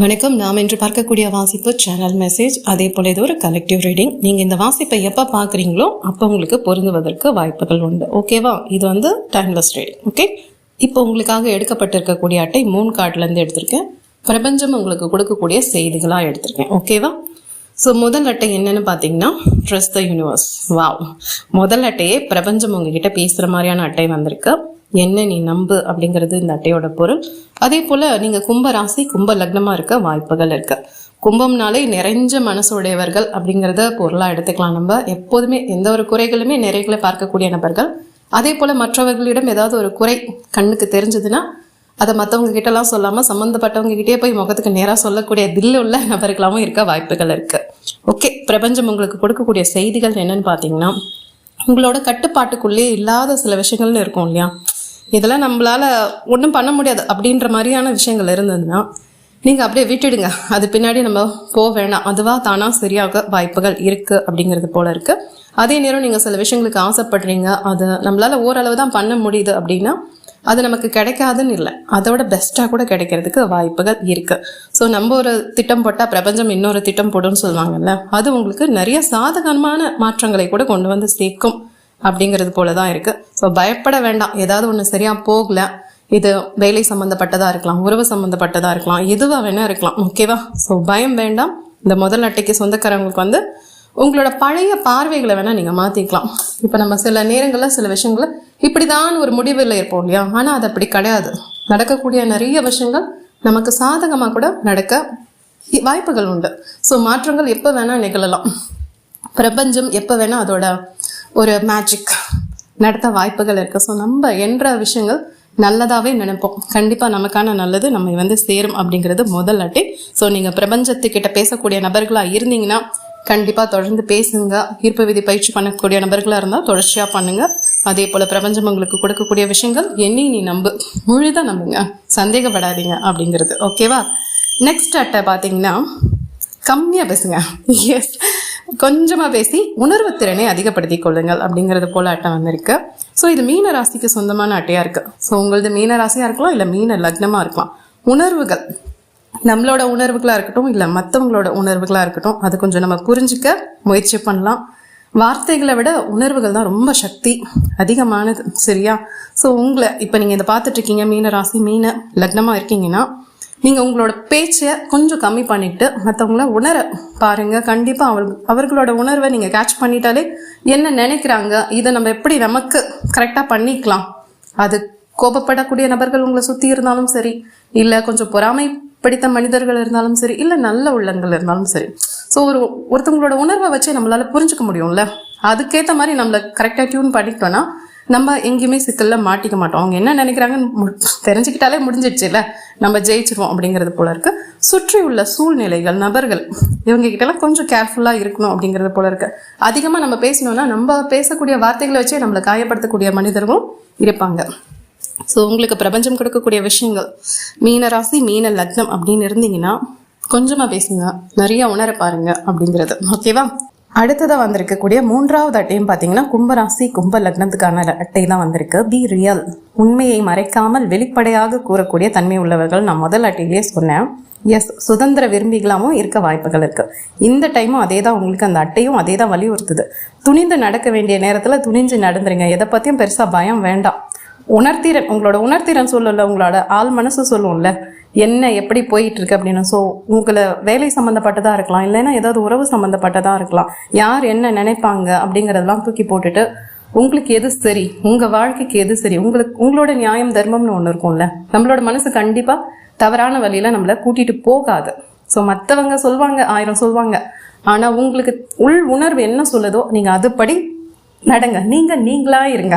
வணக்கம். நாம் இன்று பார்க்கக்கூடிய வாசிப்பு சேனல் மெசேஜ் அதே போல இது ஒரு கலெக்டிவ் ரீடிங் நீங்கள் இந்த வாசிப்பை எப்போ பார்க்குறீங்களோ அப்போ உங்களுக்கு பொருந்துவதற்கு வாய்ப்புகள் உண்டு. ஓகேவா இது வந்து டைம்லெஸ் ரீடிங் ஓகே இப்போ உங்களுக்காக எடுக்கப்பட்டிருக்கக்கூடிய அட்டை மூணு கார்ட்லேருந்து எடுத்திருக்கேன். பிரபஞ்சம் உங்களுக்கு கொடுக்கக்கூடிய செய்திகளாக எடுத்திருக்கேன். ஓகேவா ஸோ முதல் அட்டை என்னன்னு பார்த்தீங்கன்னா ட்ரெஸ் த யூனிவர்ஸ் வாவ் முதல் அட்டையே பிரபஞ்சம் உங்ககிட்ட பேசுகிற மாதிரியான அட்டை வந்திருக்கு. என்ன நீ நம்பு அப்படிங்கிறது இந்த அட்டையோட பொருள். அதே போல் நீங்கள் கும்ப ராசி கும்ப லக்னமாக இருக்க வாய்ப்புகள் இருக்கு. கும்பம்னாலே நிறைஞ்ச மனசுடையவர்கள் அப்படிங்கிறத பொருளாக எடுத்துக்கலாம் நம்ம. எப்போதுமே எந்த ஒரு குறைகளுமே நிறைகளை பார்க்கக்கூடிய நபர்கள். அதே போல் மற்றவர்களிடம் ஏதாவது ஒரு குறை கண்ணுக்கு தெரிஞ்சதுன்னா அதை மற்றவங்க கிட்டலாம் சொல்லாமல் சம்மந்தப்பட்டவங்க கிட்டே போய் முகத்துக்கு நேராக சொல்லக்கூடிய தில்லு உள்ள நபர்களாகவும் இருக்க வாய்ப்புகள் இருக்கு. ஓகே பிரபஞ்சம் உங்களுக்கு கொடுக்கக்கூடிய செய்திகள் என்னன்னு பார்த்தீங்கன்னா உங்களோட கட்டுப்பாட்டுக்குள்ளே இல்லாத சில விஷயங்கள்னு இருக்கும் இல்லையா? இதெல்லாம் நம்மளால ஒன்றும் பண்ண முடியாது அப்படின்ற மாதிரியான விஷயங்கள் இருந்ததுன்னா நீங்கள் அப்படியே விட்டுடுங்க. அது பின்னாடி நம்ம போக வேணாம். அதுவாக தானாக சரியாக வாய்ப்புகள் இருக்குது அப்படிங்கிறது போல இருக்குது அதே நேரம் நீங்கள் சில விஷயங்களுக்கு ஆசைப்படுறீங்க. அது நம்மளால் ஓரளவு தான் பண்ண முடியுது அப்படின்னா அது நமக்கு கிடைக்காதுன்னு இல்லை. அதோட பெஸ்ட்டாக கூட கிடைக்கிறதுக்கு வாய்ப்புகள் இருக்குது ஸோ நம்ம ஒரு திட்டம் போட்டால் பிரபஞ்சம் இன்னொரு திட்டம் போடும்னு சொல்லுவாங்கல்ல அது உங்களுக்கு நிறைய சாதகமான மாற்றங்களை கூட கொண்டு வந்து சேர்க்கும். அப்படிங்கிறது போல தான் இருக்குது ஸோ பயப்பட வேண்டாம். ஏதாவது ஒன்று சரியாக போகல இது வேலை சம்மந்தப்பட்டதாக இருக்கலாம் உறவு சம்மந்தப்பட்டதாக இருக்கலாம் எதுவாக வேணால் இருக்கலாம். ஓகேவா ஸோ பயம் வேண்டாம். இந்த முதல் அட்டைக்கு சொந்தக்காரங்களுக்கு வந்து உங்களோட பழைய பார்வைகளை வேணால் நீங்கள் மாற்றிக்கலாம் இப்போ நம்ம சில நேரங்களில் சில விஷயங்களை இப்படிதான் ஒரு முடிவில் இருப்போம் இல்லையா? ஆனால் அது அப்படி கிடையாது. நடக்கக்கூடிய நிறைய விஷயங்கள் நமக்கு சாதகமாக கூட நடக்க வாய்ப்புகள் உண்டு. ஸோ மாற்றங்கள் எப்போ வேணால் நிகழலாம். பிரபஞ்சம் எப்போ வேணால் அதோட ஒரு மேஜிக் நடத்த வாய்ப்புகள் இருக்குது ஸோ நம்ம என்ற விஷயங்கள் நல்லதாகவே நினைப்போம். கண்டிப்பாக நமக்கான நல்லது நம்ம வந்து சேரும் அப்படிங்கிறது முதல் அட்டை ஸோ நீங்கள் பிரபஞ்சத்துக்கிட்ட பேசக்கூடிய நபர்களாக இருந்தீங்கன்னா கண்டிப்பாக தொடர்ந்து பேசுங்க. ஈர்ப்பு விதி பயிற்சி பண்ணக்கூடிய நபர்களாக இருந்தால் தொடர்ச்சியாக பண்ணுங்க. அதே போல் பிரபஞ்சம் உங்களுக்கு கொடுக்கக்கூடிய விஷயங்கள் என்னையும் நீ நம்பு. முழுதாக நம்புங்க. சந்தேகப்படாதீங்க அப்படிங்கிறது. ஓகேவா நெக்ஸ்ட் அட்டை பார்த்தீங்கன்னா கம்மியாக பேசுங்க. எஸ் கொஞ்சமாக பேசி உணர்வு திறனை அதிகப்படுத்திக் கொள்ளுங்கள் அப்படிங்கிறது போல அட்டை வந்திருக்கு. ஸோ இது மீன ராசிக்கு சொந்தமான அட்டையாக இருக்குது ஸோ உங்களது மீன ராசியாக இருக்கலாம் இல்லை மீன லக்னமாக இருக்கலாம். உணர்வுகள். நம்மளோட உணர்வுகளாக இருக்கட்டும் இல்லை மற்றவங்களோட உணர்வுகளாக இருக்கட்டும் அது கொஞ்சம் நம்ம புரிஞ்சுக்க முயற்சி பண்ணலாம். வார்த்தைகளை விட உணர்வுகள் தான் ரொம்ப சக்தி. அதிகமானது சரியா? ஸோ உங்களை இப்போ நீங்கள் இதை பார்த்துட்ருக்கீங்க மீன ராசி மீன லக்னமாக இருக்கீங்கன்னா நீங்கள் உங்களோட பேச்சை கொஞ்சம் கம்மி பண்ணிட்டு மற்றவங்கள உணர பாருங்கள் கண்டிப்பாக அவள் அவர்களோட உணர்வை நீங்கள் கேட்ச் பண்ணிட்டாலே என்ன நினைக்கிறாங்க? இதை நம்ம எப்படி நமக்கு கரெக்டாக பண்ணிக்கலாம்? அது கோபப்படக்கூடிய நபர்கள் உங்களை சுற்றி இருந்தாலும் சரி இல்லை கொஞ்சம் பொறாமை பிடித்த மனிதர்கள் இருந்தாலும் சரி இல்லை நல்ல உள்ளங்கள் இருந்தாலும் சரி. ஸோ ஒரு ஒருத்தவங்களோட உணர்வை வச்சு நம்மளால் புரிஞ்சுக்க முடியும்ல? அதுக்கேற்ற மாதிரி நம்மளை கரெக்டாக டியூன் பண்ணிட்டோன்னா நம்ம எங்கேயுமே சிக்கலில் மாட்டிக்க மாட்டோம். அவங்க என்ன நினைக்கிறாங்கன்னு மு- தெரிஞ்சுக்கிட்டாலே முடிஞ்சிடுச்சுல்ல? நம்ம ஜெயிச்சிருவோம் அப்படிங்கிறது போல இருக்கு. சுற்றி உள்ள சூழ்நிலைகள் நபர்கள் இவங்க கிட்டலாம் கொஞ்சம் கேர்ஃபுல்லாக இருக்கணும் அப்படிங்கிறது போல இருக்கு. அதிகமாக நம்ம பேசணும்னா நம்ம பேசக்கூடிய வார்த்தைகளை வச்சே நம்மளை காயப்படுத்தக்கூடிய மனிதர்களும் இருப்பாங்க. ஸோ உங்களுக்கு பிரபஞ்சம் கொடுக்கக்கூடிய விஷயங்கள் மீன ராசி மீன லக்னம் அப்படின்னு இருந்தீங்கன்னா கொஞ்சமாக பேசுங்க. நிறைய உணர பாருங்க அப்படிங்கிறது. ஓகேவா அடுத்ததாக வந்திருக்கக்கூடிய மூன்றாவது அட்டையும் பார்த்தீங்கன்னா கும்பராசி கும்ப லக்னத்துக்கான அட்டை தான் வந்திருக்கு. பி ரியல் உண்மையை மறைக்காமல் வெளிப்படையாக கூறக்கூடிய தன்மை உள்ளவர்கள் நான் முதல் அட்டையிலேயே சொன்னேன். எஸ் சுதந்திர விரும்பிகளாகவும் இருக்க வாய்ப்புகள் இருக்குது இந்த டைமும் அதே தான் உங்களுக்கு அந்த அட்டையும் அதே தான் வலியுறுத்துது. துணிந்து நடக்க வேண்டிய நேரத்தில் துணிஞ்சு நடந்துருங்க. எதை பற்றியும் பெருசாக பயம் வேண்டாம். உணர்த்திறன் உங்களோட உணர்த்திறன் சொல்லல உங்களோட ஆள் மனசு சொல்லும்ல. என்ன எப்படி போயிட்டு இருக்கு அப்படின்னு. ஸோ உங்களை வேலை சம்மந்தப்பட்டதாக இருக்கலாம் இல்லைன்னா ஏதாவது உறவு சம்மந்தப்பட்டதாக இருக்கலாம். யார் என்ன நினைப்பாங்க அப்படிங்கிறதெல்லாம் தூக்கி போட்டுட்டு உங்களுக்கு எது சரி உங்கள் வாழ்க்கைக்கு எது சரி உங்களுக்கு உங்களோட நியாயம் தர்மம்னு ஒன்று இருக்கும்ல. நம்மளோட மனசு கண்டிப்பாக தவறான வழியில் நம்மளை கூட்டிகிட்டு போகாது. ஸோ மற்றவங்க சொல்வாங்க ஆயிரம் சொல்வாங்க. ஆனால் உங்களுக்கு உள் உணர்வு என்ன சொல்லுதோ நீங்கள் அதுபடி நடங்க. நீங்கள் நீங்களாக இருங்க.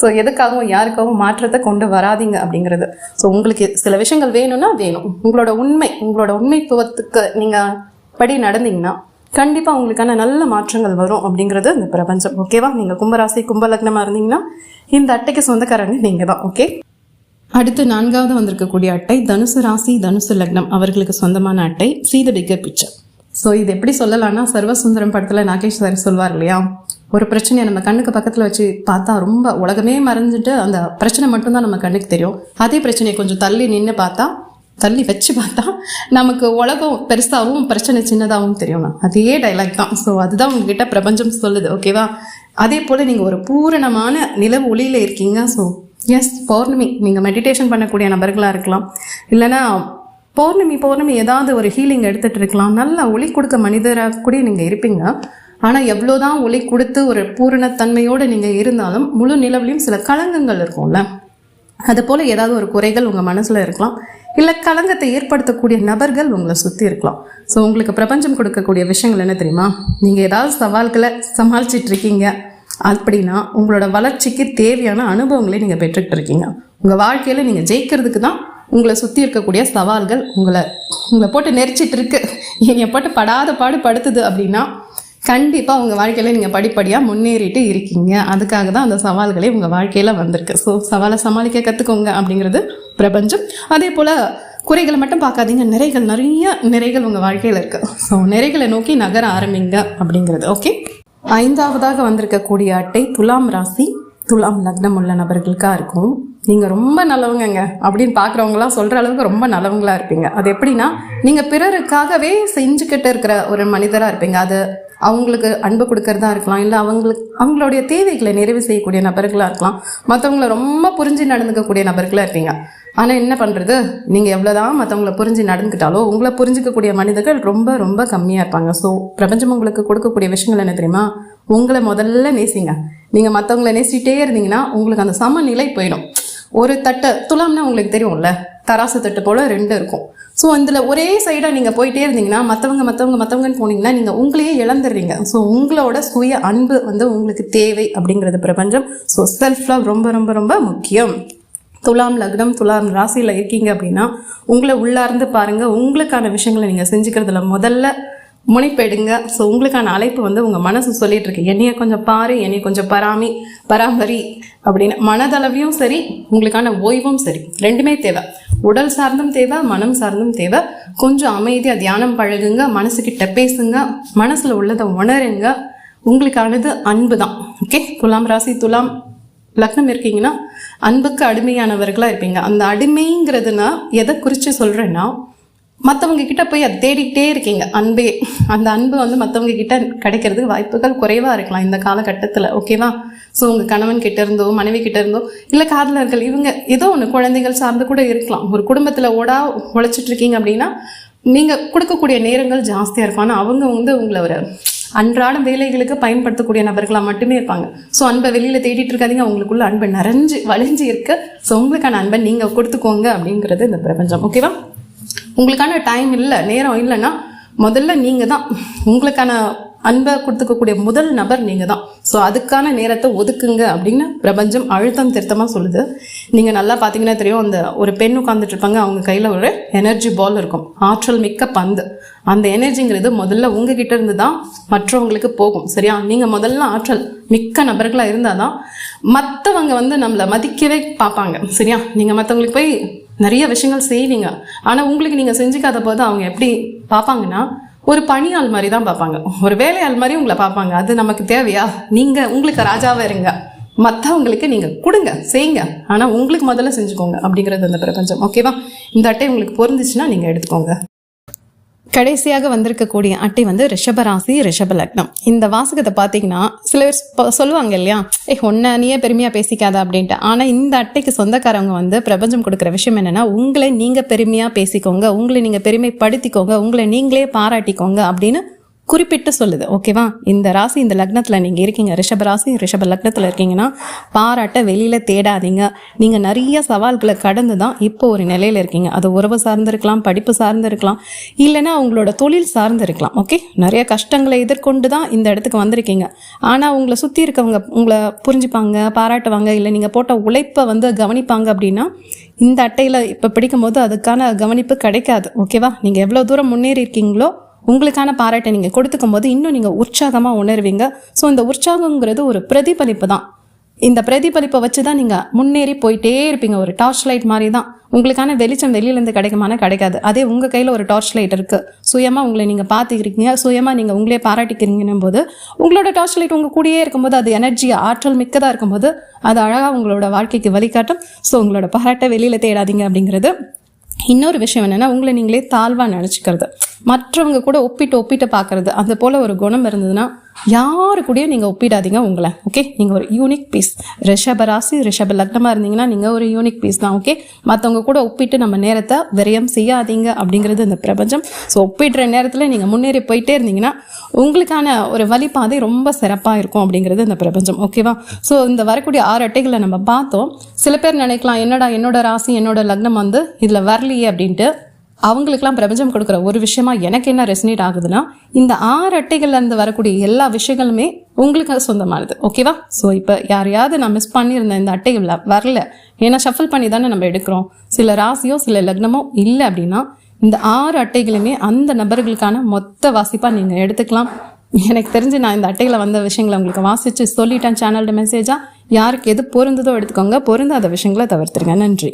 ஸோ எதுக்காகவும் யாருக்காகவும் மாற்றத்தை கொண்டு வராதீங்க அப்படிங்கிறது. ஸோ உங்களுக்கு சில விஷயங்கள் வேணும்னா வேணும். உங்களோட உண்மை உங்களோட உண்மைத்துவத்துக்கு நீங்கள் படி நடந்தீங்கன்னா கண்டிப்பாக உங்களுக்கான நல்ல மாற்றங்கள் வரும் அப்படிங்கிறது இந்த பிரபஞ்சம். ஓகேவா நீங்கள் கும்பராசி கும்பலக்னமாக இருந்தீங்கன்னா இந்த அட்டைக்கு சொந்தக்காரங்க நீங்கள் தான் ஓகே அடுத்து நான்காவது வந்திருக்கக்கூடிய அட்டை தனுசு ராசி தனுசு லக்னம். அவர்களுக்கு சொந்தமான அட்டை see the bigger ஸோ இது எப்படி சொல்லலாம்னா சர்வசுந்தரம் படத்தில் நாகேஷ் சார் சொல்வார் இல்லையா? ஒரு பிரச்சனையை நம்ம கண்ணுக்கு பக்கத்தில் வச்சு பார்த்தா ரொம்ப உலகமே மறைஞ்சிட்டு அந்த பிரச்சனை மட்டும்தான் நம்ம கண்ணுக்கு தெரியும். அதே பிரச்சனையை கொஞ்சம் தள்ளி நின்று பார்த்தா தள்ளி வச்சு பார்த்தா நமக்கு உலகம் பெருசாகவும் பிரச்சனை சின்னதாகவும் தெரியும்னா அதே டைலாக் தான். ஸோ அதுதான் உங்ககிட்ட பிரபஞ்சம் சொல்லுது ஓகேவா அதே போல் நீங்கள் ஒரு பூரணமான நிலவு ஒளியில் இருக்கீங்க ஸோ எஸ் பௌர்ணமி. நீங்கள் மெடிடேஷன் பண்ணக்கூடிய நபர்களாக இருக்கலாம். இல்லைன்னா பௌர்ணமி பௌர்ணமி ஏதாவது ஒரு ஹீலிங் எடுத்துகிட்டு இருக்கலாம். நல்ல ஒளி கொடுக்க மனிதராக கூட நீங்கள் இருப்பீங்க. ஆனால் எவ்வளோதான் ஒளி கொடுத்து ஒரு பூரணத்தன்மையோடு நீங்கள் இருந்தாலும் முழு நிலவுலையும் சில களங்கங்கள் இருக்கும்ல. அது போல் ஏதாவது ஒரு குறைகள் உங்கள் மனசில் இருக்கலாம். இல்லை களங்கத்தை ஏற்படுத்தக்கூடிய நபர்கள் உங்களை சுற்றி இருக்கலாம். ஸோ உங்களுக்கு பிரபஞ்சம் கொடுக்கக்கூடிய விஷயங்கள் என்ன தெரியுமா? நீங்கள் ஏதாவது சவால்களை சமாளிச்சிட்டு இருக்கீங்க அப்படின்னா உங்களோட வளர்ச்சிக்கு தேவையான அனுபவங்களை நீங்கள் பெற்றுக்கிட்டு இருக்கீங்க. உங்கள் வாழ்க்கையில் நீங்கள் ஜெயிக்கிறதுக்கு தான் உங்களை சுற்றி இருக்கக்கூடிய சவால்கள் உங்களை உங்களை போட்டு நெரிச்சிட்டு இருக்கு. என்னை போட்டு படாத பாடு படுத்துது அப்படின்னா கண்டிப்பாக உங்கள் வாழ்க்கையில் நீங்கள் படிப்படியாக முன்னேறிட்டு இருக்கீங்க. அதுக்காக தான் அந்த சவால்களே உங்கள் வாழ்க்கையில் வந்திருக்கு. ஸோ சவாலை சமாளிக்க கற்றுக்கோங்க அப்படிங்கிறது பிரபஞ்சம். அதே போல் குறைகளை மட்டும் பார்க்காதீங்க. நிறைகள் நிறைய நிறைகள் உங்கள் வாழ்க்கையில் இருக்குது ஸோ நிறைகளை நோக்கி நகர ஆரம்பிங்க அப்படிங்கிறது. ஓகே ஐந்தாவதாக வந்திருக்கக்கூடிய அட்டை துலாம் ராசி துலாம் லக்னம் உள்ள நபர்களுக்காக இருக்கும். நீங்கள் ரொம்ப நல்லவங்கங்க அப்படின்னு பார்க்குறவங்களாம் சொல்கிற அளவுக்கு ரொம்ப நல்லவங்களா இருப்பீங்க. அது எப்படின்னா நீங்கள் பிறருக்காகவே செஞ்சுக்கிட்டு இருக்கிற ஒரு மனிதராக இருப்பீங்க. அது அவங்களுக்கு அன்பு கொடுக்கறதா இருக்கலாம் இல்லை அவங்களுக்கு அவங்களுடைய தேவைகளை நிறைவு செய்யக்கூடிய நபர்களாக இருக்கலாம். மற்றவங்கள ரொம்ப புரிஞ்சு நடந்துக்கக்கூடிய நபர்களாக இருப்பீங்க. ஆனால் என்ன பண்ணுறது நீங்கள் எவ்வளோதான் மற்றவங்கள புரிஞ்சு நடந்துக்கிட்டாலோ உங்களை புரிஞ்சிக்கக்கூடிய மனிதர்கள் ரொம்ப ரொம்ப கம்மியாக இருப்பாங்க. ஸோ பிரபஞ்சம் உங்களுக்கு கொடுக்கக்கூடிய விஷயங்கள் என்ன தெரியுமா? உங்களை முதல்ல நேசிங்க. நீங்கள் மற்றவங்கள நேசிட்டே இருந்தீங்கன்னா உங்களுக்கு அந்த சமநிலை போயிடும். ஒரு தட்டை துலாம்னா உங்களுக்கு தெரியும்ல? தராசு தட்டு போல் ரெண்டு இருக்கும். ஸோ இதில் ஒரே சைடாக நீங்கள் போயிட்டே இருந்தீங்கன்னா மற்றவங்க மற்றவங்க மற்றவங்கன்னு போனீங்கன்னா நீங்கள் உங்களையே இழந்துடுறீங்க. ஸோ உங்களோட சுய அன்பு வந்து உங்களுக்கு தேவை அப்படிங்கிறது பிரபஞ்சம். ஸோ செல்ஃப் லவ் ரொம்ப ரொம்ப ரொம்ப முக்கியம். துலாம் லக்னம் துலாம் ராசியில் இருக்கீங்க அப்படின்னா உங்களை உள்ளார்ந்து பாருங்கள் உங்களுக்கான விஷயங்களை நீங்கள் செஞ்சுக்கிறதுல முதல்ல முனைப்பெடுங்க. ஸோ உங்களுக்கான அழைப்பு வந்து உங்கள் மனசு சொல்லிட்டு இருக்கு என்னைய கொஞ்சம் பாரு என்னைய கொஞ்சம் பராமி பராமரி அப்படின்னு மனதளவையும் சரி உங்களுக்கான ஓய்வும் சரி. ரெண்டுமே தேவை. உடல் சார்ந்தும் தேவை மனம் சார்ந்தும் தேவை. கொஞ்சம் அமைதியாக தியானம் பழகுங்க மனசுக்கிட்ட பேசுங்க மனசில் உள்ளதை உணருங்க. உங்களுக்கானது அன்பு தான் ஓகே துலாம் ராசி துலாம் லக்னம் இருக்கீங்கன்னா அன்புக்கு அடிமையானவர்களாக இருப்பீங்க. அந்த அடிமைங்கிறதுனா எதை குறித்து சொல்கிறேன்னா மற்றவங்க கிட்ட போய் அதை தேடிக்கிட்டே இருக்கீங்க. அன்பே அந்த அன்பு வந்து மற்றவங்க கிட்ட கிடைக்கிறதுக்கு வாய்ப்புகள் குறைவாக இருக்கலாம் இந்த காலகட்டத்தில் ஓகேவா ஸோ உங்கள் கணவன் கிட்ட இருந்தோ மனைவி கிட்ட இருந்தோ இல்லை காதலர்கள் இவங்க ஏதோ ஒன்று குழந்தைகள் சார்ந்து கூட இருக்கலாம். ஒரு குடும்பத்தில் ஓடா உழைச்சிட்டு இருக்கீங்க அப்படின்னா நீங்கள் கொடுக்கக்கூடிய நேரங்கள் ஜாஸ்தியாக இருக்கும். ஆனால் அவங்க வந்து உங்களை ஒரு அன்றாட வேலைகளுக்கு பயன்படுத்தக்கூடிய நபர்களாக மட்டுமே இருப்பாங்க. ஸோ அன்பை வெளியில் தேடிட்டு இருக்காதீங்க. அவங்களுக்குள்ள அன்பை நிறைஞ்சு வளைஞ்சு இருக்கு. ஸோ உங்களுக்கான அன்பை நீங்கள் கொடுத்துக்கோங்க அப்படிங்கிறது இந்த பிரபஞ்சம். ஓகேவா உங்களுக்கான டைம் இல்லை நேரம் இல்லைன்னா முதல்ல நீங்கள் தான். உங்களுக்கான அன்பை கொடுத்துக்கக்கூடிய முதல் நபர் நீங்கள் தான். ஸோ அதுக்கான நேரத்தை ஒதுக்குங்க அப்படின்னு பிரபஞ்சம் அழுத்தம் திருத்தமாக சொல்லுது. நீங்கள் நல்லா பார்த்தீங்கன்னா தெரியும் அந்த ஒரு பெண் உட்காந்துட்டு இருப்பாங்க. அவங்க கையில் ஒரு எனர்ஜி பால் இருக்கும். ஆற்றல் மிக்க பந்து. அந்த எனர்ஜிங்கிறது முதல்ல உங்ககிட்ட இருந்து தான் மற்றவங்களுக்கு போகும். சரியா? நீங்கள் முதல்ல ஆற்றல் மிக்க நபர்களாக இருந்தால் தான் மற்றவங்க வந்து நம்மளை மதிக்கவே பார்ப்பாங்க. சரியா? நீங்கள் மற்றவங்களுக்கு போய் நிறைய விஷயங்கள் செய்வீங்க. ஆனால் உங்களுக்கு நீங்கள் செஞ்சுக்காத போது அவங்க எப்படி பார்ப்பாங்கன்னா ஒரு பணியாள் மாதிரி தான் பார்ப்பாங்க. ஒரு வேலையாள் மாதிரி உங்களை பார்ப்பாங்க. அது நமக்கு தேவையா? நீங்கள் உங்களுக்கு ராஜாவாக இருங்க. மற்றவங்களுக்கு நீங்கள் கொடுங்க செய்யுங்க. ஆனால் உங்களுக்கு முதல்ல செஞ்சுக்கோங்க அப்படிங்கிறது அந்த பிரபஞ்சம். ஓகேவா இந்த அட்டை உங்களுக்கு பொருந்துச்சுன்னா நீங்கள் எடுத்துக்கோங்க. கடைசியாக வந்திருக்கக்கூடிய அட்டை வந்து ரிஷபராசி ரிஷப லக்னம். இந்த வாசகத்தை பார்த்தீங்கன்னா சில பேர் சொல்லுவாங்க இல்லையா? ஏ ஒன்ன நீயே பெருமையாக பேசிக்காத அப்படின்ட்டு. ஆனால் இந்த அட்டைக்கு சொந்தக்காரவங்க வந்து பிரபஞ்சம் கொடுக்குற விஷயம் என்னென்னா உங்களை நீங்கள் பெருமையாக பேசிக்கோங்க. உங்களை நீங்கள் பெருமைப்படுத்திக்கோங்க. உங்களை நீங்களே பாராட்டிக்கோங்க அப்படின்னு குறிப்பிட்டு சொல்லுது ஓகேவா இந்த ராசி இந்த லக்னத்தில் நீங்கள் இருக்கீங்க. ரிஷப ராசி ரிஷப லக்னத்தில் இருக்கீங்கன்னா பாராட்ட வெளியில் தேடாதீங்க. நீங்கள் நிறைய சவால்களை கடந்து தான் இப்போ ஒரு நிலையில் இருக்கீங்க. அது உறவு சார்ந்து இருக்கலாம் படிப்பு சார்ந்து இருக்கலாம் இல்லைன்னா உங்களோட தொழில் சார்ந்து இருக்கலாம் ஓகே நிறைய கஷ்டங்களை எதிர்கொண்டு தான் இந்த இடத்துக்கு வந்திருக்கீங்க. ஆனால் உங்களை சுற்றி இருக்கவங்க உங்களை புரிஞ்சுப்பாங்க பாராட்டுவாங்க இல்லை நீங்கள் போட்ட உழைப்பை வந்து கவனிப்பாங்க அப்படின்னா இந்த அட்டையில் இப்போ பிடிக்கும்போது அதுக்கான கவனிப்பு கிடைக்காது ஓகேவா நீங்கள் எவ்வளோ தூரம் முன்னேறி இருக்கீங்களோ உங்களுக்கான பாராட்டை நீங்கள் கொடுத்துக்கும் போது இன்னும் நீங்கள் உற்சாகமாக உணர்வீங்க. ஸோ இந்த உற்சாகங்கிறது ஒரு பிரதிபலிப்பு தான். இந்த பிரதிபலிப்பை வச்சு தான் நீங்கள் முன்னேறி போயிட்டே இருப்பீங்க. ஒரு டார்ச் லைட் மாதிரி தான் உங்களுக்கான வெளிச்சம் வெளியிலேருந்து கிடைக்குமானா கிடைக்காது. அதே உங்கள் கையில் ஒரு டார்ச் லைட் இருக்குது சுயமாக உங்களை நீங்கள் பார்த்துக்கிறீங்க. சுயமாக நீங்கள் உங்களே பாராட்டிக்கிறீங்கன்னும் போது உங்களோட டார்ச் லைட் உங்கள் கூடயே இருக்கும்போது அது எனர்ஜி ஆற்றல் மிக்கதாக இருக்கும்போது அது அழகாக உங்களோட வாழ்க்கைக்கு வழிகாட்டும். ஸோ உங்களோட பாராட்டை வெளியில் தேடாதீங்க அப்படிங்கிறது. இன்னொரு விஷயம் என்னென்னா உங்களை நீங்களே தாழ்வாக நினச்சிக்கிறது. மற்றவங்க கூட ஒப்பிட்டு ஒப்பிட்டு பார்க்கறது அது போல் ஒரு குணம் இருந்ததுன்னா யாரு கூடயும் நீங்கள் ஒப்பிடாதீங்க உங்களை ஓகே நீங்கள் ஒரு யூனிக் பீஸ் ரிஷப ராசி ரிஷப லக்னமாக இருந்தீங்கன்னா நீங்கள் ஒரு யூனிக் பீஸ் தான் ஓகே மற்றவங்க கூட ஒப்பிட்டு நம்ம நேரத்தை விரயம் செய்யாதீங்க அப்படிங்கிறது இந்த பிரபஞ்சம். ஸோ ஒப்பிடுற நேரத்தில் நீங்கள் முன்னேறி போயிட்டே இருந்தீங்கன்னா உங்களுக்கான ஒரு வழிபாதை ரொம்ப சிறப்பாக இருக்கும் அப்படிங்கிறது இந்த பிரபஞ்சம் ஓகேவா ஸோ இந்த வரக்கூடிய ஆறு அட்டைகளை நம்ம பார்த்தோம். சில பேர் நினைக்கலாம் என்னடா என்னோட ராசி என்னோட லக்னம் வந்து இதில் வரலையே அப்படின்ட்டு அவங்களுக்கெல்லாம் பிரபஞ்சம் கொடுக்குற ஒரு விஷயமா எனக்கு என்ன ரெசனேட் ஆகுதுன்னா இந்த ஆறு அட்டைகள்ல இருந்து வரக்கூடிய எல்லா விஷயங்களுமே உங்களுக்கு சொந்தமானது. ஓகேவா ஸோ இப்போ யாரையாவது நான் மிஸ் பண்ணியிருந்தேன் இந்த அட்டைகளில் வரல. ஏன்னா ஷஃபில் பண்ணி தானே நம்ம எடுக்கிறோம். சில ராசியோ சில லக்னமோ இல்லை அப்படின்னா இந்த ஆறு அட்டைகளுமே அந்த நபர்களுக்கான மொத்த வாசிப்பாக நீங்கள் எடுத்துக்கலாம். எனக்கு தெரிஞ்சு நான் இந்த அட்டையில் வந்த விஷயங்களை உங்களுக்கு வாசித்து சொல்லிட்டேன். சேனல்ட மெசேஜாக யாருக்கு எது பொருந்ததோ எடுத்துக்கோங்க. பொருந்தாத விஷயங்களை தவிர்த்துருங்க. நன்றி.